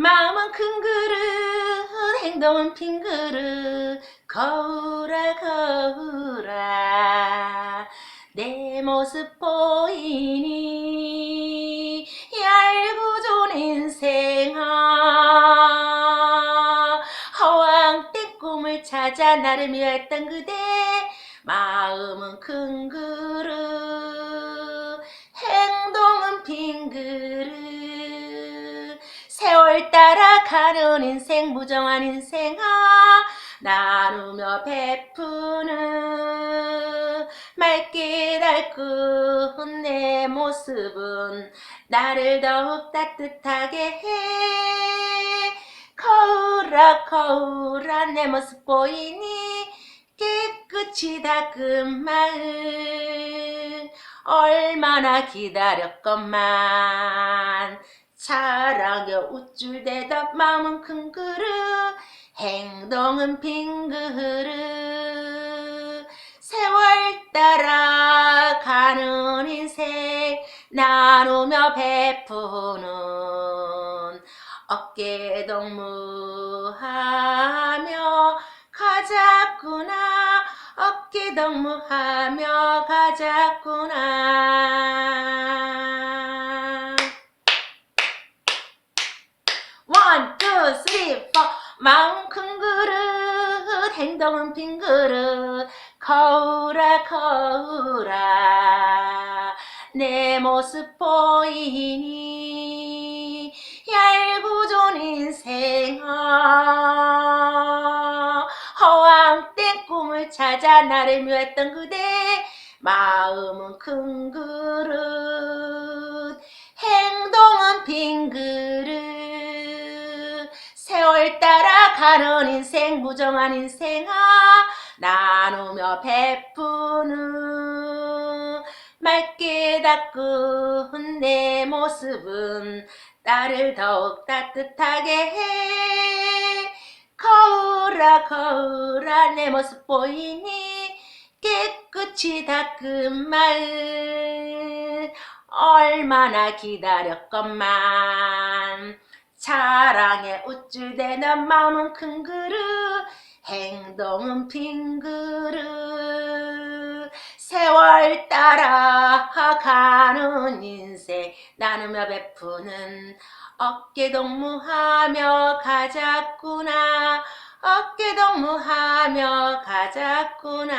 마음은 큰 그릇 행동은 빈 그릇. 거울아 거울아 내 모습 보이니? 얄고 좋은 인생아 허황된 꿈을 찾아 나를 미워했던 그대. 마음은 큰 그릇 세월 따라가는 인생 무정한 인생아 나누며 베푸는 맑게 달군 내 모습은 나를 더욱 따뜻하게 해. 거울아 거울아 내 모습 보이니? 깨끗이 닦은 마음 얼마나 기다렸건만 사랑에 우쭐대다 마음은 큰 그릇 행동은 빈 그릇. 세월 따라 가는 인생 나누며 베푸는 어깨 동무하며 가자꾸나 어깨 동무하며 가자꾸나 원, 투, 쓰리, 포 마음 큰 그릇 행동은 빈 그릇 거울아 거울아. 내 모습 보이니? 얄궂은 인생아. 허황된 꿈을 찾아 나를 미웠던 그대. 마음은 큰 그릇 행동은 빈 그릇 가는 인생 무정한 인생아 나누며 베푸는 맑게 닦은 내 모습은 나를 더욱 따뜻하게 해. 거울아 거울아 내 모습 보이니 깨끗이 닦은 마음 얼마나 기다렸건만. 사 랑에 우쭐대는 마음은 큰 그릇 행동은 빈 그릇. 세월 따라 가는 인생 나누며 베푸는 어깨 동무하며 가자꾸나. 어깨 동무하며 가자꾸나